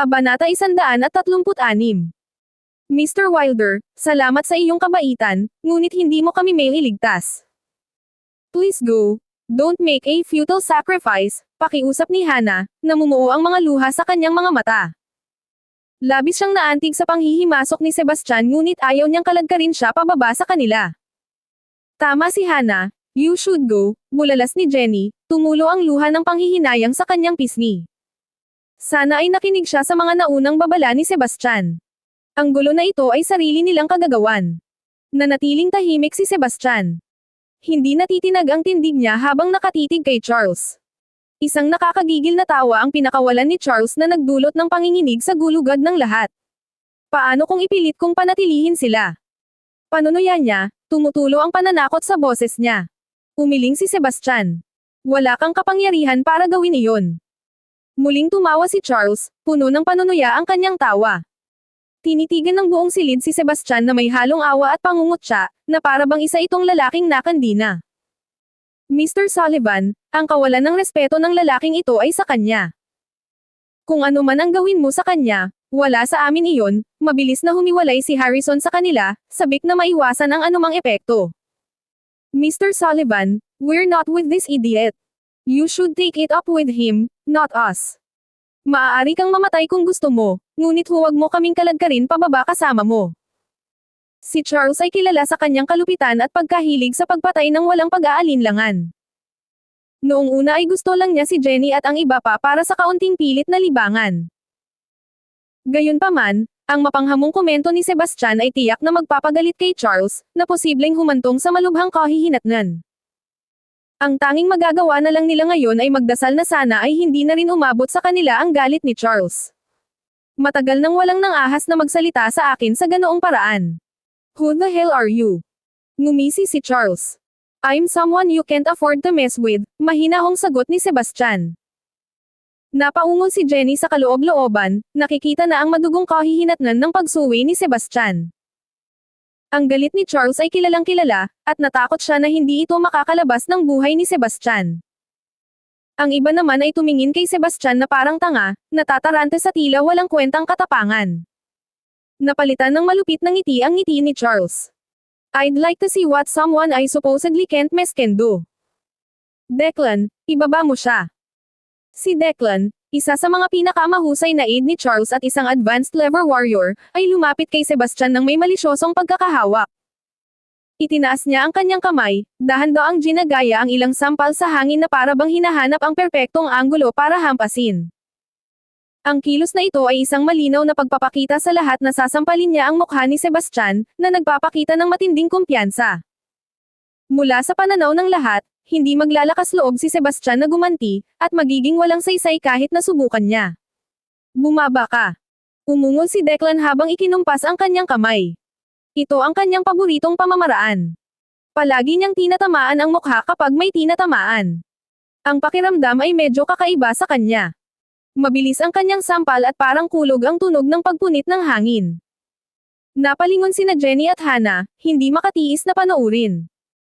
Kabanata 136 Mr. Wilder, salamat sa iyong kabaitan, ngunit hindi mo kami may iligtas. Please go. Don't make a futile sacrifice, pakiusap ni Hana, namumuo ang mga luha sa kanyang mga mata. Labis siyang naantig sa panghihimasok ni Sebastian ngunit ayaw niyang kaladkarin siya pababa sa kanila. Tama si Hana, you should go, bulalas ni Jenny, tumulo ang luha ng panghihinayang sa kanyang pisngi. Sana ay nakinig siya sa mga naunang babala ni Sebastian. Ang gulo na ito ay sarili nilang kagagawan. Nanatiling tahimik si Sebastian. Hindi natitinag ang tindig niya habang nakatitig kay Charles. Isang nakakagigil na tawa ang pinakawalan ni Charles na nagdulot ng panginginig sa gulugad ng lahat. Paano kung ipilit kong panatilihin sila? Panunuya niya, tumutulo ang pananakot sa boses niya. Umiling si Sebastian. Wala kang kapangyarihan para gawin iyon. Muling tumawa si Charles, puno ng panunuya ang kanyang tawa. Tinitigan ng buong silid si Sebastian na may halong awa at pangungutya, na para bang isa itong lalaking nakandina. Mr. Sullivan, ang kawalan ng respeto ng lalaking ito ay sa kanya. Kung ano man ang gawin mo sa kanya, wala sa amin iyon, mabilis na humiwalay si Harrison sa kanila, sabik na maiwasan ang anumang epekto. Mr. Sullivan, we're not with this idiot. You should take it up with him, not us. Maaari kang mamatay kung gusto mo, ngunit huwag mo kaming kaladkarin pababa kasama mo. Si Charles ay kilala sa kanyang kalupitan at pagkahilig sa pagpatay ng walang pag-aalinlangan. Noong una ay gusto lang niya si Jenny at ang iba pa para sa kaunting pilit na libangan. Gayunpaman, ang mapanghamong komento ni Sebastian ay tiyak na magpapagalit kay Charles, na posibleng humantong sa malubhang kahihinatnan. Ang tanging magagawa na lang nila ngayon ay magdasal na sana ay hindi na rin umabot sa kanila ang galit ni Charles. Matagal nang walang nang ahas na magsalita sa akin sa ganoong paraan. Who the hell are you? Ngumisi si Charles. I'm someone you can't afford to mess with, mahinahong sagot ni Sebastian. Napaungol si Jenny sa kaloob-looban, nakikita na ang madugong kahihinatnan ng pagsuwi ni Sebastian. Ang galit ni Charles ay kilalang kilala, at natakot siya na hindi ito makakalabas ng buhay ni Sebastian. Ang iba naman ay tumingin kay Sebastian na parang tanga, natatarante sa tila walang kwentang katapangan. Napalitan ng malupit na ngiti ang ngiti ni Charles. I'd like to see what someone I supposedly can't mess can do. Declan, ibaba mo siya. Si Declan, isa sa mga pinakamahusay na aide ni Charles at isang advanced level warrior, ay lumapit kay Sebastian ng may malisyosong pagkakahawak. Itinaas niya ang kanyang kamay, dahan-daang ginagaya ang ilang sampal sa hangin na para bang hinahanap ang perpektong anggulo para hampasin. Ang kilos na ito ay isang malinaw na pagpapakita sa lahat na sasampalin niya ang mukha ni Sebastian, na nagpapakita ng matinding kumpiyansa. Mula sa pananaw ng lahat, hindi maglalakas loob si Sebastian na gumanti, at magiging walang saysay kahit nasubukan niya. Bumaba ka. Umungol si Declan habang ikinumpas ang kanyang kamay. Ito ang kanyang paboritong pamamaraan. Palagi niyang tinatamaan ang mukha kapag may tinatamaan. Ang pakiramdam ay medyo kakaiba sa kanya. Mabilis ang kanyang sampal at parang kulog ang tunog ng pagpunit ng hangin. Napalingon sina Jenny at Hannah, hindi makatiis na panoorin.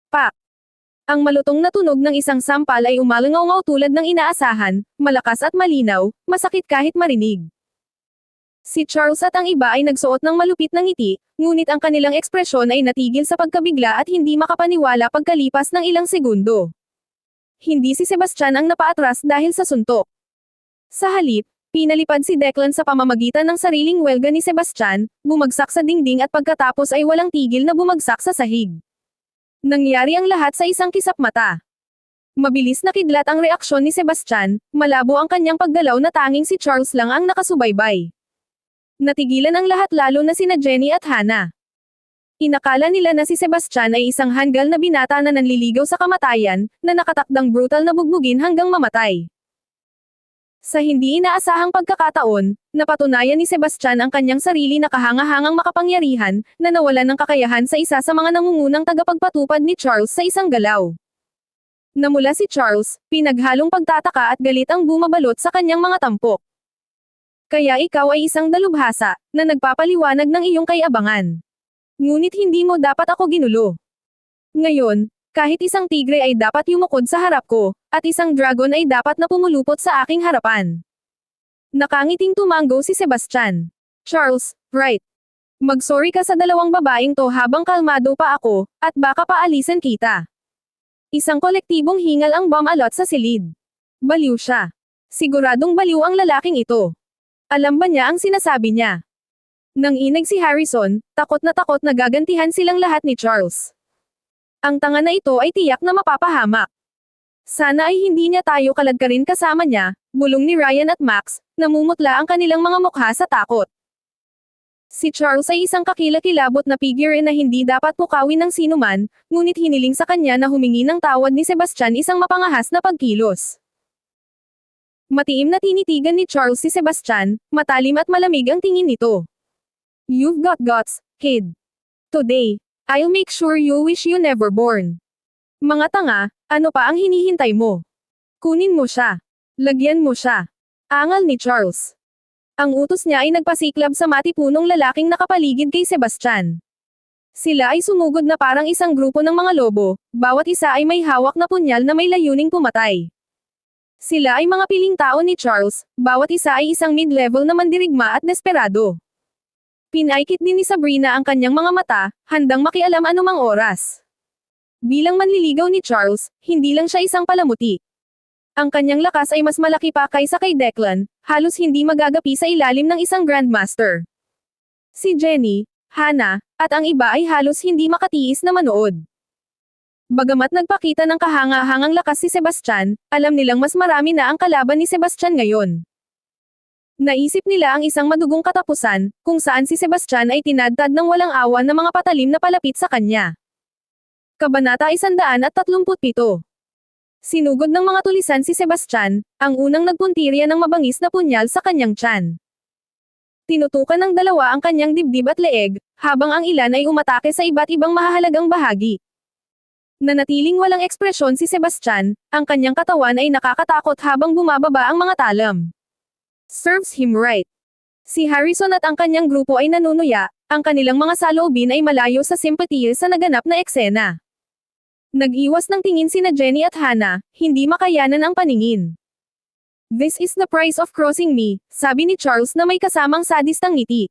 Pak! Ang malutong na tunog ng isang sampal ay umalangaw tulad ng inaasahan, malakas at malinaw, masakit kahit marinig. Si Charles at ang iba ay nagsuot ng malupit na ngiti, ngunit ang kanilang ekspresyon ay natigil sa pagkabigla at hindi makapaniwala pagkalipas ng ilang segundo. Hindi si Sebastian ang napaatras dahil sa suntok. Sa halip, pinalipad si Declan sa pamamagitan ng sariling welga ni Sebastian, bumagsak sa dingding at pagkatapos ay walang tigil na bumagsak sa sahig. Nangyari ang lahat sa isang kisap mata. Mabilis na kidlat ang reaksyon ni Sebastian, malabo ang kanyang paggalaw na tanging si Charles lang ang nakasubaybay. Natigilan ang lahat lalo na sina Jenny at Hannah. Inakala nila na si Sebastian ay isang hanggal na binata na nanliligaw sa kamatayan, na nakatakdang brutal na bugbugin hanggang mamatay. Sa hindi inaasahang pagkakataon, napatunayan ni Sebastian ang kanyang sarili na kahangahangang makapangyarihan, na nawalan ng kakayahan sa isa sa mga nangungunang tagapagpatupad ni Charles sa isang galaw. Namula si Charles, pinaghalong pagtataka at galit ang bumabalot sa kanyang mga tampok. Kaya ikaw ay isang dalubhasa, na nagpapaliwanag ng iyong kayabangan. Ngunit hindi mo dapat ako ginulo. Ngayon, kahit isang tigre ay dapat yumukod sa harap ko, at isang dragon ay dapat na pumulupot sa aking harapan. Nakangiting tumango si Sebastian. Charles, right. Mag-sorry ka sa dalawang babaeng to habang kalmado pa ako, at baka paalisan kita. Isang kolektibong hingal ang bumalot sa silid. Baliw siya. Siguradong baliw ang lalaking ito. Alam ba niya ang sinasabi niya? Nang inig si Harrison, takot na takot na gagantihan silang lahat ni Charles. Ang tanga na ito ay tiyak na mapapahamak. Sana ay hindi niya tayo kaladkarin kasama niya, bulong ni Ryan at Max, namumutla ang kanilang mga mukha sa takot. Si Charles ay isang kakilakilabot na figure na hindi dapat pukawin ng sinuman, ngunit hiniling sa kanya na humingi ng tawad ni Sebastian isang mapangahas na pagkilos. Matiim na tinitigan ni Charles si Sebastian, matalim at malamig ang tingin nito. You've got guts, kid. Today, I'll make sure you wish you never born. Mga tanga, ano pa ang hinihintay mo? Kunin mo siya. Lagyan mo siya. Angal ni Charles. Ang utos niya ay nagpasiklab sa matipunong lalaking nakapaligid kay Sebastian. Sila ay sumugod na parang isang grupo ng mga lobo, bawat isa ay may hawak na punyal na may layuning pumatay. Sila ay mga piling tao ni Charles, bawat isa ay isang mid-level na mandirigma at desperado. Pinaikit din ni Sabrina ang kanyang mga mata, handang makialam anumang oras. Bilang manliligaw ni Charles, hindi lang siya isang palamuti. Ang kanyang lakas ay mas malaki pa kaysa kay Declan, halos hindi magagapi sa ilalim ng isang Grandmaster. Si Jenny, Hannah, at ang iba ay halos hindi makatiis na manood. Bagamat nagpakita ng kahanga-hangang lakas si Sebastian, alam nilang mas marami na ang kalaban ni Sebastian ngayon. Naisip nila ang isang madugong katapusan, kung saan si Sebastian ay tinadtad ng walang awa ng mga patalim na palapit sa kanya. Kabanata 137 Sinugod ng mga tulisan si Sebastian, ang unang nagpuntirya ng mabangis na punyal sa kanyang tiyan. Tinutukan ng dalawa ang kanyang dibdib at leeg, habang ang ilan ay umatake sa iba't ibang mahahalagang bahagi. Nanatiling walang ekspresyon si Sebastian, ang kanyang katawan ay nakakatakot habang bumababa ang mga talam. Serves him right. Si Harrison at ang kanyang grupo ay nanunuya, ang kanilang mga saloobin ay malayo sa sympathy sa naganap na eksena. Nag-iwas ng tingin sina Jenny at Hannah, hindi makayanan ang paningin. This is the price of crossing me, sabi ni Charles na may kasamang sadistang ngiti.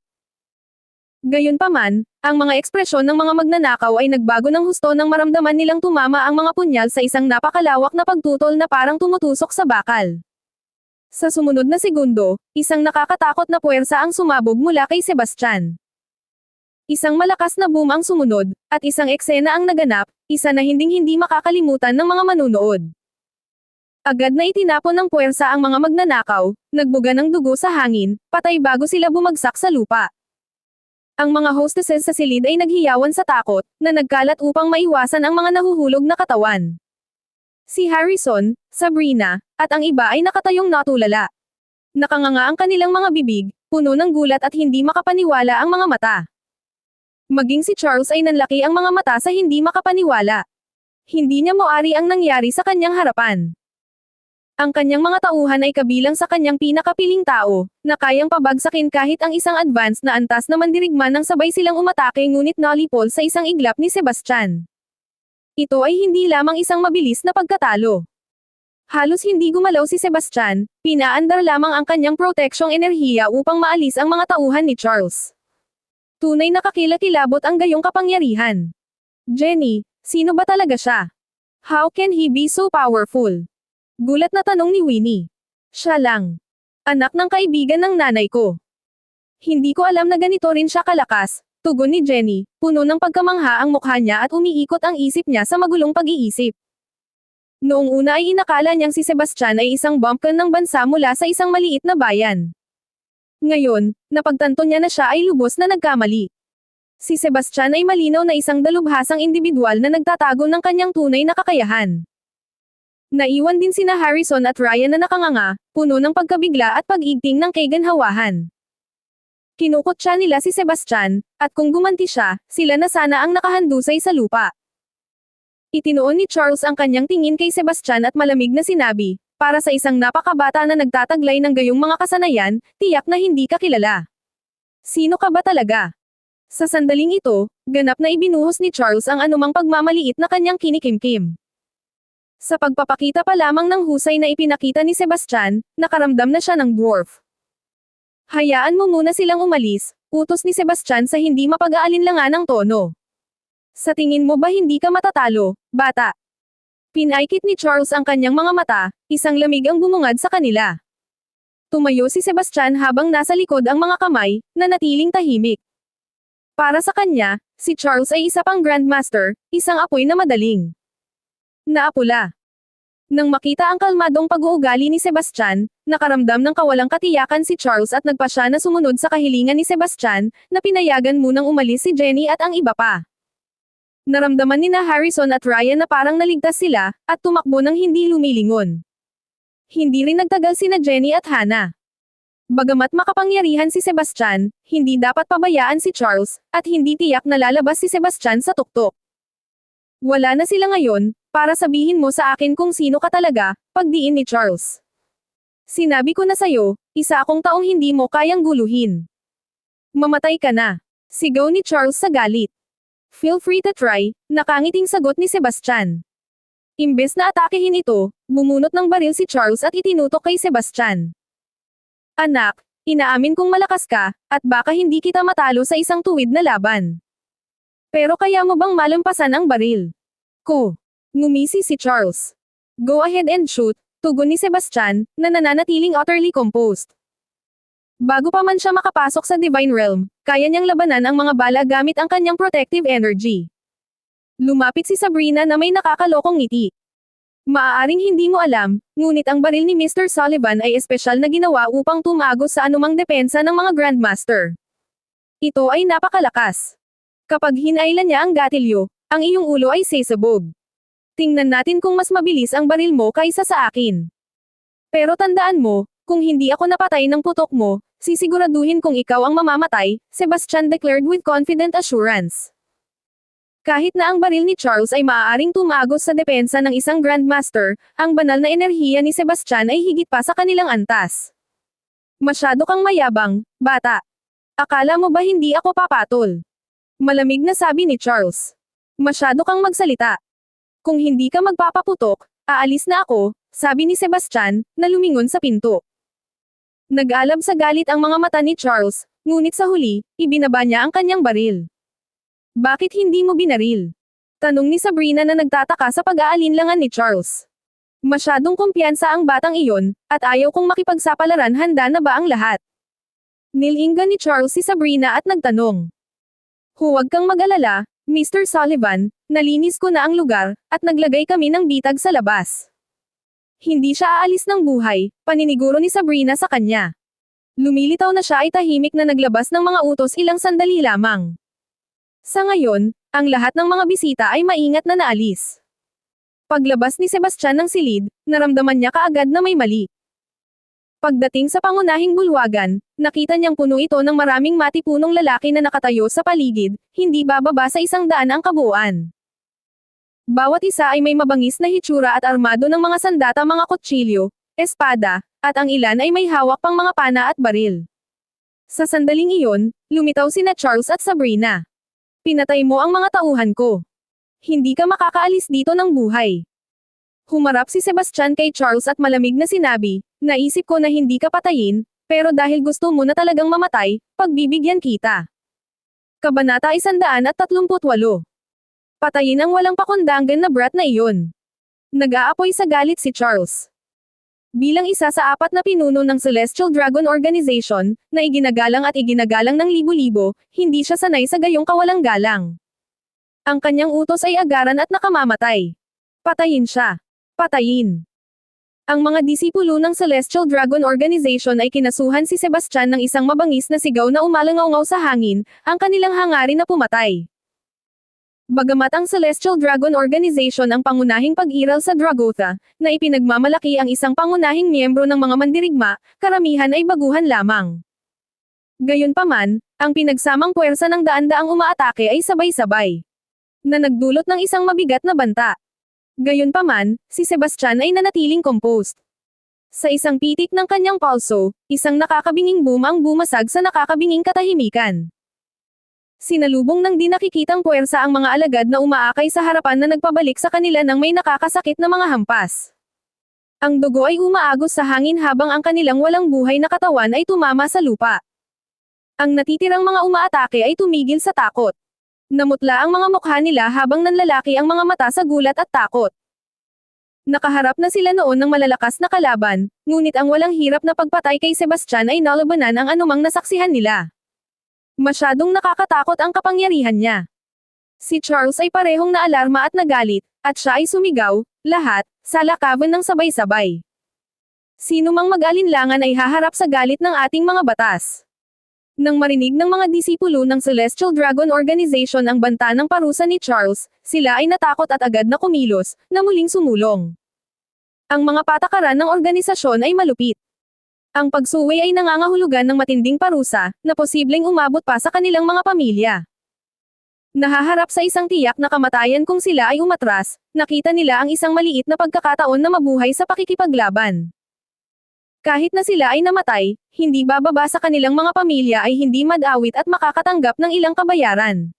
Gayunpaman, ang mga ekspresyon ng mga magnanakaw ay nagbago ng husto nang maramdaman nilang tumama ang mga punyal sa isang napakalawak na pagtutol na parang tumutusok sa bakal. Sa sumunod na segundo, isang nakakatakot na puwersa ang sumabog mula kay Sebastian. Isang malakas na boom ang sumunod, at isang eksena ang naganap, isa na hinding-hindi makakalimutan ng mga manunood. Agad na itinapon ng puwersa ang mga magnanakaw, nagbuga ng dugo sa hangin, patay bago sila bumagsak sa lupa. Ang mga hostesses sa silid ay naghiyawan sa takot, na nagkalat upang maiwasan ang mga nahuhulog na katawan. Si Harrison, Sabrina, at ang iba ay nakatayong natulala. Nakanganga ang kanilang mga bibig, puno ng gulat at hindi makapaniwala ang mga mata. Maging si Charles ay nanlaki ang mga mata sa hindi makapaniwala. Hindi niya moari ang nangyari sa kanyang harapan. Ang kanyang mga tauhan ay kabilang sa kanyang pinakapiling tao, na kayang pabagsakin kahit ang isang advance na antas na mandirigman nang sabay silang umatake ngunit nalipol sa isang iglap ni Sebastian. Ito ay hindi lamang isang mabilis na pagkatalo. Halos hindi gumalaw si Sebastian, pinaandar lamang ang kanyang proteksyong enerhiya upang maalis ang mga tauhan ni Charles. Tunay na kakilakilabot ang gayong kapangyarihan. Jenny, sino ba talaga siya? How can he be so powerful? Gulat na tanong ni Winnie. Siya lang. Anak ng kaibigan ng nanay ko. Hindi ko alam na ganito rin siya kalakas, tugon ni Jenny, puno ng pagkamangha ang mukha niya at umiikot ang isip niya sa magulong pag-iisip. Noong una ay inakala niyang si Sebastian ay isang bumpkin ng bansa mula sa isang maliit na bayan. Ngayon, napagtanto niya na siya ay lubos na nagkamali. Si Sebastian ay malinaw na isang dalubhasang individual na nagtatago ng kanyang tunay na kakayahan. Naiwan din sina Harrison at Ryan na nakanganga, puno ng pagkabigla at pag-igting ng kaiganhawahan. Kinukot siya nila si Sebastian, at kung gumanti siya, sila na sana ang nakahandusay sa lupa. Itinoon ni Charles ang kanyang tingin kay Sebastian at malamig na sinabi, para sa isang napakabata na nagtataglay ng gayong mga kasanayan, tiyak na hindi ka kilala. Sino ka ba talaga? Sa sandaling ito, ganap na ibinuhos ni Charles ang anumang pagmamaliit na kanyang kinikimkim. Sa pagpapakita pa lamang ng husay na ipinakita ni Sebastian, nakaramdam na siya ng dwarf. Hayaan mo muna silang umalis, utos ni Sebastian sa hindi mapag-aalinlangan ng tono. Sa tingin mo ba hindi ka matatalo, bata? Pinaikit ni Charles ang kanyang mga mata, isang lamig ang bumungad sa kanila. Tumayo si Sebastian habang nasa likod ang mga kamay, na natiling tahimik. Para sa kanya, si Charles ay isa pang Grandmaster, isang apoy na madaling. Naapula. Nang makita ang kalmadong pag-uugali ni Sebastian, nakaramdam ng kawalang katiyakan si Charles at nagpa siya na sumunod sa kahilingan ni Sebastian, na pinayagan munang umalis si Jenny at ang iba pa. Naramdaman ni na Harrison at Ryan na parang naligtas sila, at tumakbo ng hindi lumilingon. Hindi rin nagtagal sina Jenny at Hannah. Bagamat makapangyarihan si Sebastian, hindi dapat pabayaan si Charles, at hindi tiyak na lalabas si Sebastian sa tuktok. Wala na sila ngayon, para sabihin mo sa akin kung sino ka talaga, pagdiin ni Charles. Sinabi ko na sa'yo, isa akong taong hindi mo kayang guluhin. Mamatay ka na. Sigaw ni Charles sa galit. Feel free to try, nakangiting sagot ni Sebastian. Imbes na atakehin ito, bumunot ng baril si Charles at itinutok kay Sebastian. Anak, inaamin kong malakas ka, at baka hindi kita matalo sa isang tuwid na laban. Pero kaya mo bang malampasan ang baril? Ko. Ngumisi si Charles. Go ahead and shoot, tugon ni Sebastian, na nananatiling utterly composed. Bago pa man siya makapasok sa Divine Realm, kaya niyang labanan ang mga bala gamit ang kanyang protective energy. Lumapit si Sabrina na may nakakalokong ngiti. Maaaring hindi mo alam, ngunit ang baril ni Mr. Sullivan ay espesyal na ginawa upang tumagos sa anumang depensa ng mga Grandmaster. Ito ay napakalakas. Kapag hinailan niya ang gatilyo, ang iyong ulo ay sesabog. Tingnan natin kung mas mabilis ang baril mo kaysa sa akin. Pero tandaan mo, kung hindi ako napatay ng putok mo, sisiguraduhin kong ikaw ang mamamatay, Sebastian declared with confident assurance. Kahit na ang baril ni Charles ay maaaring tumagos sa depensa ng isang Grandmaster, ang banal na enerhiya ni Sebastian ay higit pa sa kanilang antas. Masyado kang mayabang, bata. Akala mo ba hindi ako papatol? Malamig na sabi ni Charles. Masyado kang magsalita. Kung hindi ka magpapaputok, aalis na ako, sabi ni Sebastian, na lumingon sa pinto. Nag-alab sa galit ang mga mata ni Charles, ngunit sa huli, ibinaba niya ang kanyang baril. Bakit hindi mo binaril? Tanong ni Sabrina na nagtataka sa pag-aalinlangan ni Charles. Masyadong kumpiyansa ang batang iyon, at ayaw kong makipagsapalaran handa na ba ang lahat? Nilinga ni Charles si Sabrina at nagtanong. Huwag kang mag-alala, Mr. Sullivan, nalinis ko na ang lugar, at naglagay kami ng bitag sa labas. Hindi siya aalis ng buhay, paniniguro ni Sabrina sa kanya. Lumilitaw na siya ay tahimik na naglabas ng mga utos ilang sandali lamang. Sa ngayon, ang lahat ng mga bisita ay maingat na naalis. Paglabas ni Sebastian ng silid, naramdaman niya kaagad na may mali. Pagdating sa pangunahing bulwagan, nakita niyang puno ito ng maraming matipunong lalaki na nakatayo sa paligid, hindi bababa sa isang daan ang kabuuan. Bawat isa ay may mabangis na hitsura at armado ng mga sandata mga kutsilyo, espada, at ang ilan ay may hawak pang mga pana at baril. Sa sandaling iyon, lumitaw sina Charles at Sabrina. Pinatay mo ang mga tauhan ko. Hindi ka makakaalis dito ng buhay. Humarap si Sebastian kay Charles at malamig na sinabi, naisip ko na hindi ka patayin, pero dahil gusto mo na talagang mamatay, pagbibigyan kita. Kabanata 138 Patayin ang walang pakundangan na brat na iyon. Nag-aapoy sa galit si Charles. Bilang isa sa apat na pinuno ng Celestial Dragon Organization, na iginagalang at iginagalang ng libo-libo, hindi siya sanay sa gayong kawalang galang. Ang kanyang utos ay agaran at nakamamatay. Patayin siya. Patayin. Ang mga disipulo ng Celestial Dragon Organization ay kinasuhan si Sebastian ng isang mabangis na sigaw na umalangaw sa hangin, ang kanilang hangarin na pumatay. Bagamat ang Celestial Dragon Organization ang pangunahing pag-iral sa Dragotha, na ipinagmamalaki ang isang pangunahing miyembro ng mga mandirigma, karamihan ay baguhan lamang. Gayunpaman, ang pinagsamang puwersa ng daan-daang umaatake ay sabay-sabay. Na nagdulot ng isang mabigat na banta. Gayunpaman, si Sebastian ay nanatiling composed. Sa isang pitik ng kanyang palso, isang nakakabinging boom ang bumasag sa nakakabinging katahimikan. Sinalubong ng di nakikitang puwersa ang mga alagad na umaakay sa harapan na nagpabalik sa kanila ng may nakakasakit na mga hampas. Ang dugo ay umaagos sa hangin habang ang kanilang walang buhay na katawan ay tumama sa lupa. Ang natitirang mga umaatake ay tumigil sa takot. Namutla ang mga mukha nila habang nanlalaki ang mga mata sa gulat at takot. Nakaharap na sila noon ng malalakas na kalaban, ngunit ang walang hirap na pagpatay kay Sebastian ay nalabanan ang anumang nasaksihan nila. Masyadong nakakatakot ang kapangyarihan niya. Si Charles ay parehong naalarma at nagalit, at siya ay sumigaw, lahat, sa lakaban ng sabay-sabay. Sino mang mag-alinlangan ay haharap sa galit ng ating mga batas. Nang marinig ng mga disipulo ng Celestial Dragon Organization ang banta ng parusa ni Charles, sila ay natakot at agad na kumilos, na muling sumulong. Ang mga patakaran ng organisasyon ay malupit. Ang pagsuwi ay nangangahulugan ng matinding parusa, na posibleng umabot pa sa kanilang mga pamilya. Nahaharap sa isang tiyak na kamatayan kung sila ay umatras, nakita nila ang isang maliit na pagkakataon na mabuhay sa pakikipaglaban. Kahit na sila ay namatay, hindi bababa sa kanilang mga pamilya ay hindi madawit at makakatanggap ng ilang kabayaran.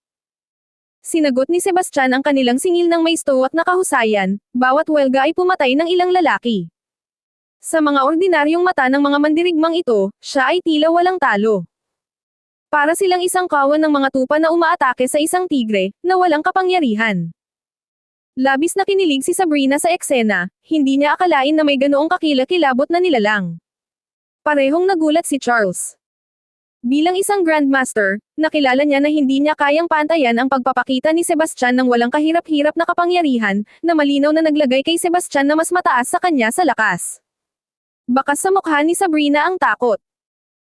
Sinagot ni Sebastian ang kanilang singil ng may stow at nakahusayan, bawat welga ay pumatay ng ilang lalaki. Sa mga ordinaryong mata ng mga mandirigmang ito, siya ay tila walang talo. Para silang isang kawan ng mga tupa na umaatake sa isang tigre, na walang kapangyarihan. Labis na kinilig si Sabrina sa eksena, hindi niya akalain na may ganoong kakilakilabot na nilalang. Parehong nagulat si Charles. Bilang isang Grandmaster, nakilala niya na hindi niya kayang pantayan ang pagpapakita ni Sebastian ng walang kahirap-hirap na kapangyarihan, na malinaw na naglagay kay Sebastian na mas mataas sa kanya sa lakas. Bakas sa mukha ni Sabrina ang takot.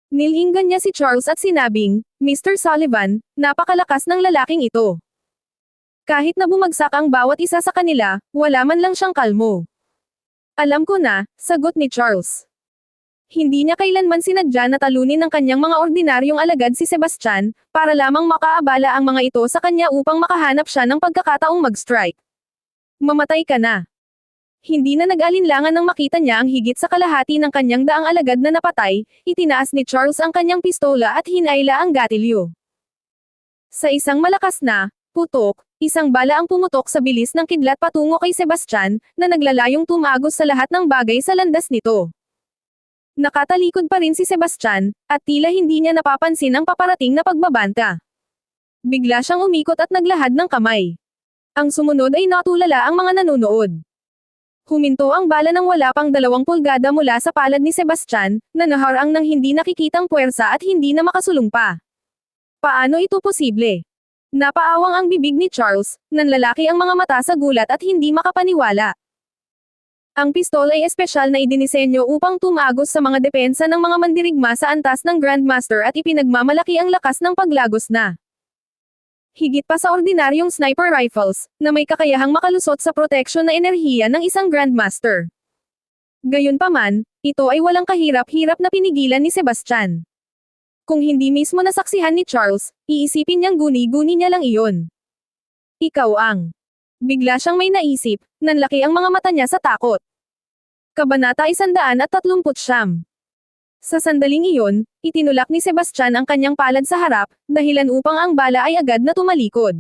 Nilinggan niya si Charles at sinabing, Mr. Sullivan, napakalakas ng lalaking ito. Kahit na bumagsak ang bawat isa sa kanila, wala man lang siyang kalmo. Alam ko na, sagot ni Charles. Hindi niya kailanman sinadya na talunin ng kanyang mga ordinaryong alagad si Sebastian, para lamang makaabala ang mga ito sa kanya upang makahanap siya ng pagkakataong mag-strike. Mamatay ka na. Hindi na nag-alinlangan nang makita niya ang higit sa kalahati ng kanyang daang alagad na napatay, itinaas ni Charles ang kanyang pistola at hinayla ang gatilyo. Sa isang malakas na, putok, isang bala ang pumutok sa bilis ng kidlat patungo kay Sebastian, na naglalayong tumagos sa lahat ng bagay sa landas nito. Nakatalikod pa rin si Sebastian, at tila hindi niya napapansin ang paparating na pagbabanta. Bigla siyang umikot at naglahad ng kamay. Ang sumunod ay natulala ang mga nanonood. Huminto ang bala ng wala pang dalawang pulgada mula sa palad ni Sebastian, na naharang ng hindi nakikitang puwersa at hindi na makasulong pa. Paano ito posible? Napaawang ang bibig ni Charles, nanlalaki ang mga mata sa gulat at hindi makapaniwala. Ang pistol ay espesyal na idinisenyo upang tumagos sa mga depensa ng mga mandirigma sa antas ng Grandmaster at ipinagmamalaki ang lakas ng paglagos na. Higit pa sa ordinaryong sniper rifles, na may kakayahang makalusot sa proteksyon na enerhiya ng isang Grandmaster. Gayunpaman, ito ay walang kahirap-hirap na pinigilan ni Sebastian. Kung hindi mismo nasaksihan ni Charles, iisipin niyang guni-guni niya lang iyon. Ikaw ang. Bigla siyang may naisip, nanlaki ang mga mata niya sa takot. Kabanata 130 Sa sandaling iyon, itinulak ni Sebastian ang kanyang palad sa harap, dahilan upang ang bala ay agad na tumalikod.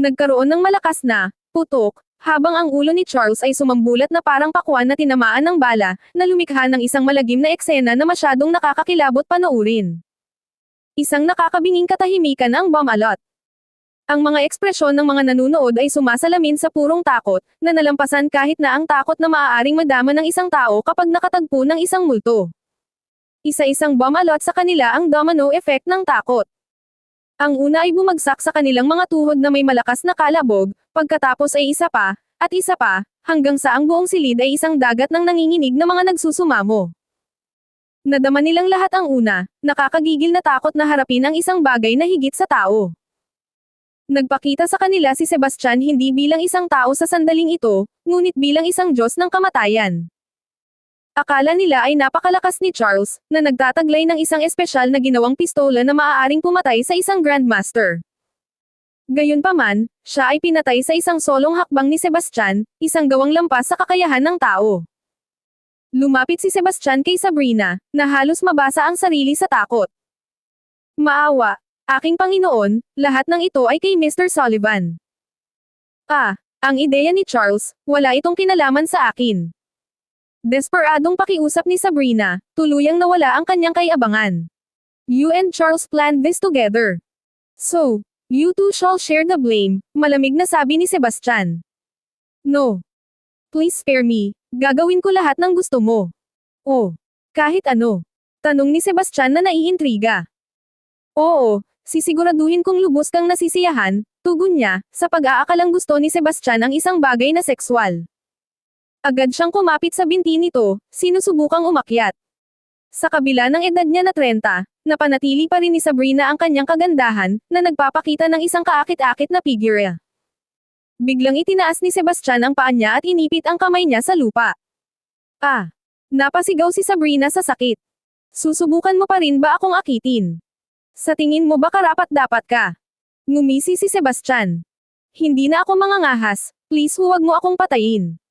Nagkaroon ng malakas na, putok, habang ang ulo ni Charles ay sumambulat na parang pakwan na tinamaan ng bala, na lumikha ng isang malagim na eksena na masyadong nakakakilabot panoorin. Isang nakakabinging katahimikan ang bomb alot. Ang mga ekspresyon ng mga nanunood ay sumasalamin sa purong takot, na nalampasan kahit na ang takot na maaaring madama ng isang tao kapag nakatagpo ng isang multo. Isa-isang bomb alot sa kanila ang domino effect ng takot. Ang una ay bumagsak sa kanilang mga tuhod na may malakas na kalabog, pagkatapos ay isa pa, at isa pa, hanggang sa ang buong silid ay isang dagat ng nanginginig na mga nagsusumamo. Nadama nilang lahat ang una, nakakagigil na takot na harapin ang isang bagay na higit sa tao. Nagpakita sa kanila si Sebastian hindi bilang isang tao sa sandaling ito, ngunit bilang isang Diyos ng kamatayan. Akala nila ay napakalakas ni Charles, na nagtataglay ng isang espesyal na ginawang pistola na maaaring pumatay sa isang Grandmaster. Gayunpaman, siya ay pinatay sa isang solong hakbang ni Sebastian, isang gawang lampas sa kakayahan ng tao. Lumapit si Sebastian kay Sabrina, na halos mabasa ang sarili sa takot. Maawa, aking Panginoon, lahat ng ito ay kay Mr. Sullivan. Ah, ang ideya ni Charles, wala itong kinalaman sa akin. Desperadong pakiusap ni Sabrina, tuluyang nawala ang kanyang kaiabangan. You and Charles planned this together. So, you two shall share the blame, malamig na sabi ni Sebastian. No. Please spare me, gagawin ko lahat ng gusto mo. Oh, kahit ano. Tanong ni Sebastian na naiintriga. Oo, sisiguraduhin kong lubos kang nasisiyahan, tugon niya, sa pag-aakalang gusto ni Sebastian ang isang bagay na sekswal. Agad siyang kumapit sa binti nito, sinusubukang umakyat. Sa kabila ng edad niya na 30, napanatili pa rin ni Sabrina ang kanyang kagandahan, na nagpapakita ng isang kaakit-akit na figure. Biglang itinaas ni Sebastian ang paa niya at inipit ang kamay niya sa lupa. Ah! Napasigaw si Sabrina sa sakit. Susubukan mo pa rin ba akong akitin? Sa tingin mo ba karapat dapat ka? Ngumisi si Sebastian. Hindi na ako mangangahas, please huwag mo akong patayin.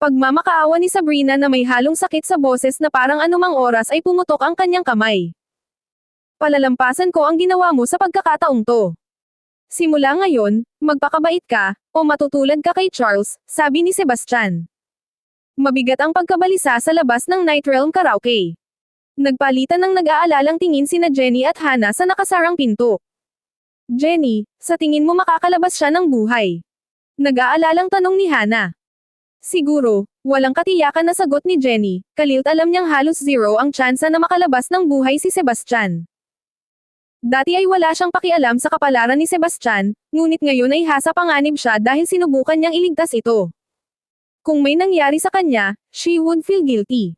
Pagmamakaawa ni Sabrina na may halong sakit sa boses na parang anumang oras ay pumutok ang kanyang kamay. Palalampasan ko ang ginawa mo sa pagkakataong to. Simula ngayon, magpakabait ka, o matutulad ka kay Charles, sabi ni Sebastian. Mabigat ang pagkabalisa sa labas ng Night Realm Karaoke. Nagpalitan ng nag-aalalang tingin sina Jenny at Hannah sa nakasarang pinto. Jenny, sa tingin mo makakalabas siya ng buhay? Nag-aalalang tanong ni Hannah. Siguro, walang katiyakan na sagot ni Jenny, kalilt alam niyang halos zero ang tsansa na makalabas ng buhay si Sebastian. Dati ay wala siyang pakialam sa kapalaran ni Sebastian, ngunit ngayon ay hasa panganib siya dahil sinubukan niyang iligtas ito. Kung may nangyari sa kanya, she would feel guilty.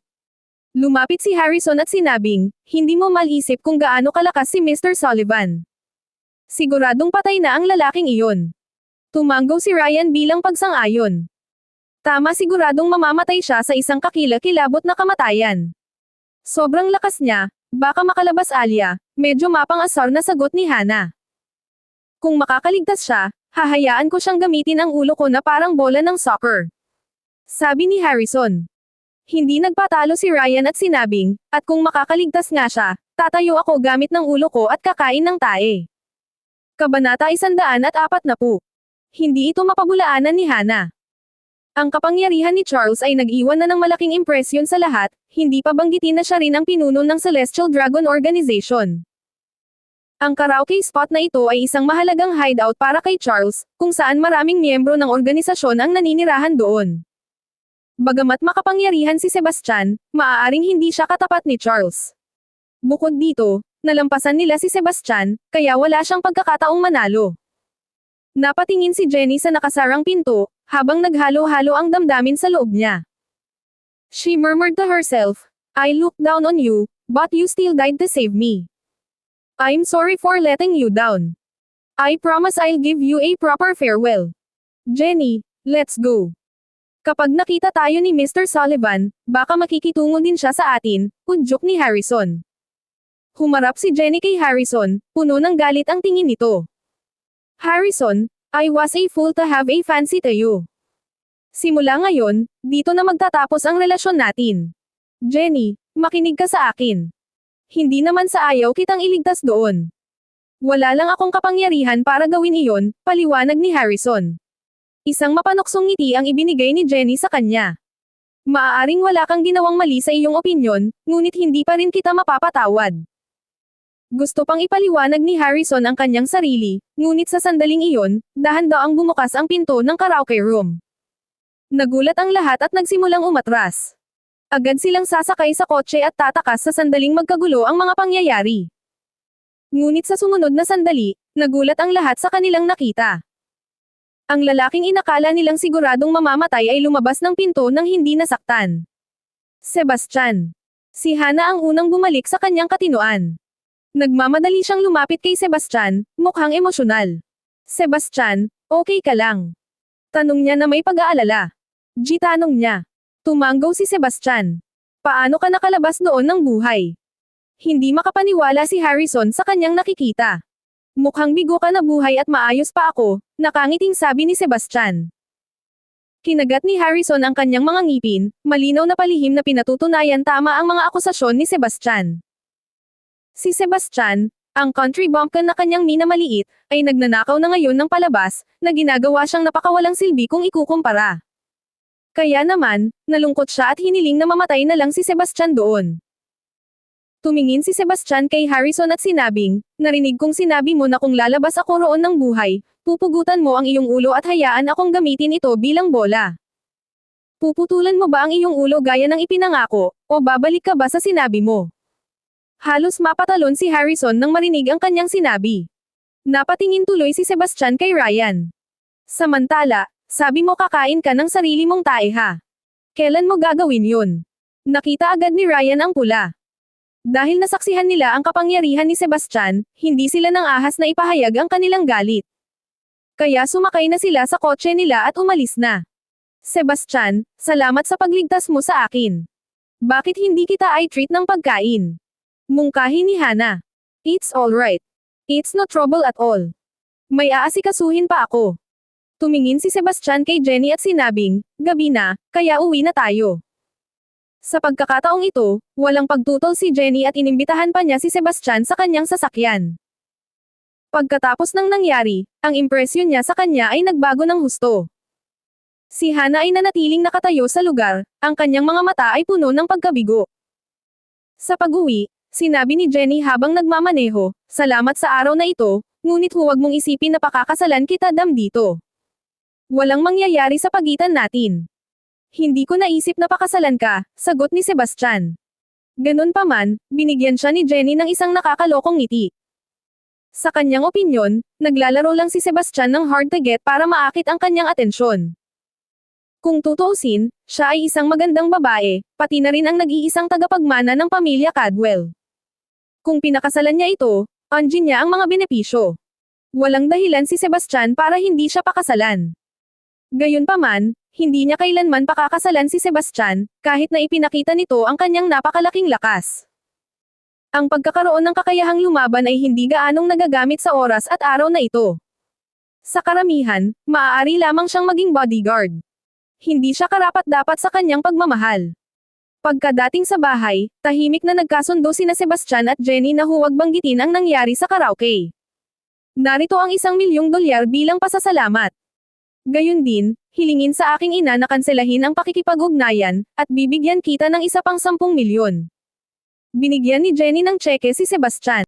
Lumapit si Harrison at sinabing, hindi mo malisip kung gaano kalakas si Mr. Sullivan. Siguradong patay na ang lalaking iyon. Tumanggaw si Ryan bilang pagsang-ayon. Tama siguradong mamamatay siya sa isang kakila-kilabot na kamatayan. Sobrang lakas niya, baka makalabas alya, medyo mapang-asar na sagot ni Hana. Kung makakaligtas siya, hahayaan ko siyang gamitin ang ulo ko na parang bola ng soccer. Sabi ni Harrison. Hindi nagpatalo si Ryan at sinabing, at kung makakaligtas nga siya, tatayo ako gamit ng ulo ko at kakain ng tae. Kabanata 104 na po. Hindi ito mapabulaanan ni Hana. Ang kapangyarihan ni Charles ay nag-iwan na ng malaking impresyon sa lahat, hindi pa banggitin na siya rin ang pinuno ng Celestial Dragon Organization. Ang karaoke spot na ito ay isang mahalagang hideout para kay Charles, kung saan maraming miyembro ng organisasyon ang naninirahan doon. Bagamat makapangyarihan si Sebastian, maaaring hindi siya katapat ni Charles. Bukod dito, nalampasan nila si Sebastian, kaya wala siyang pagkakataong manalo. Napatingin si Jenny sa nakasarang pinto, habang naghalo-halo ang damdamin sa loob niya. She murmured to herself, I looked down on you, but you still died to save me. I'm sorry for letting you down. I promise I'll give you a proper farewell. Jenny, let's go. Kapag nakita tayo ni Mr. Sullivan, baka makikitungo din siya sa atin, udyok ni Harrison. Humarap si Jenny kay Harrison, puno ng galit ang tingin nito. Harrison, I was a fool to have a fancy to you. Simula ngayon, dito na magtatapos ang relasyon natin. Jenny, makinig ka sa akin. Hindi naman sa ayaw kitang iligtas doon. Wala lang akong kapangyarihan para gawin iyon, paliwanag ni Harrison. Isang mapanuksong ngiti ang ibinigay ni Jenny sa kanya. Maaaring wala kang ginawang mali sa iyong opinyon, ngunit hindi pa rin kita mapapatawad. Gusto pang ipaliwanag ni Harrison ang kanyang sarili, ngunit sa sandaling iyon, dahan-daang bumukas ang pinto ng karaoke room. Nagulat ang lahat at nagsimulang umatras. Agad silang sasakay sa kotse at tatakas sa sandaling magkagulo ang mga pangyayari. Ngunit sa sumunod na sandali, nagulat ang lahat sa kanilang nakita. Ang lalaking inakala nilang siguradong mamamatay ay lumabas ng pinto nang hindi nasaktan. Sebastian. Si Hana ang unang bumalik sa kanyang katinoan. Nagmamadali siyang lumapit kay Sebastian, mukhang emosyonal. Sebastian, okay ka lang? Tanong niya na may pag-aalala. G tanong niya. Tumanggaw si Sebastian. Paano ka nakalabas noon ng buhay? Hindi makapaniwala si Harrison sa kanyang nakikita. Mukhang bigo ka na buhay at maayos pa ako, nakangiting sabi ni Sebastian. Kinagat ni Harrison ang kanyang mga ngipin, malinaw na palihim na pinatutunayan tama ang mga akusasyon ni Sebastian. Si Sebastian, ang country bumpkin na kanyang minamaliit, ay nagnanakaw na ngayon ng palabas, na ginagawa siyang napakawalang silbi kung ikukumpara. Kaya naman, nalungkot siya at hiniling na mamatay na lang si Sebastian doon. Tumingin si Sebastian kay Harrison at sinabing, narinig kong sinabi mo na kung lalabas ako roon ng buhay, pupugutan mo ang iyong ulo at hayaan akong gamitin ito bilang bola. Puputulan mo ba ang iyong ulo gaya ng ipinangako, o babalik ka ba sa sinabi mo? Halos mapatalon si Harrison nang marinig ang kanyang sinabi. Napatingin tuloy si Sebastian kay Ryan. Samantala, sabi mo kakain ka ng sarili mong tae ha. Kailan mo gagawin yun? Nakita agad ni Ryan ang pula. Dahil nasaksihan nila ang kapangyarihan ni Sebastian, hindi sila nang ahas na ipahayag ang kanilang galit. Kaya sumakay na sila sa kotse nila at umalis na. Sebastian, salamat sa pagligtas mo sa akin. Bakit hindi kita ay treat ng pagkain? Mungkahi ni Hana. It's alright. It's no trouble at all. May aasikasuhin pa ako. Tumingin si Sebastian kay Jenny at sinabing, gabi na, kaya uwi na tayo. Sa pagkakataong ito, walang pagtutol si Jenny at inimbitahan pa niya si Sebastian sa kanyang sasakyan. Pagkatapos ng nangyari, ang impresyon niya sa kanya ay nagbago ng husto. Si Hana ay nanatiling nakatayo sa lugar, ang kanyang mga mata ay puno ng pagkabigo. Sa pag-uwi, sinabi ni Jenny habang nagmamaneho, salamat sa araw na ito, ngunit huwag mong isipin na pakakasalan kita dam dito. Walang mangyayari sa pagitan natin. Hindi ko naisip na pakasalan ka, sagot ni Sebastian. Ganun pa man, binigyan siya ni Jenny ng isang nakakalokong ngiti. Sa kanyang opinyon, naglalaro lang si Sebastian ng hard to get para maakit ang kanyang atensyon. Kung tutuusin, siya ay isang magandang babae, pati na rin ang nag-iisang tagapagmana ng pamilya Cadwell. Kung pinakasalan niya ito, anjin niya ang mga benepisyo. Walang dahilan si Sebastian para hindi siya pakasalan. Gayunpaman, hindi niya kailanman pakakasalan si Sebastian, kahit na ipinakita nito ang kanyang napakalaking lakas. Ang pagkakaroon ng kakayahang lumaban ay hindi gaanong nagagamit sa oras at araw na ito. Sa karamihan, maaari lamang siyang maging bodyguard. Hindi siya karapat-dapat sa kanyang pagmamahal. Pagkadating sa bahay, tahimik na nagkasundo sina Sebastian at Jenny na huwag banggitin ang nangyari sa karaoke. Narito ang isang milyong dolyar bilang pasasalamat. Gayun din, hilingin sa aking ina na kanselahin ang pakikipag-ugnayan, at bibigyan kita ng isa pang 10 milyon. Binigyan ni Jenny ng tseke si Sebastian.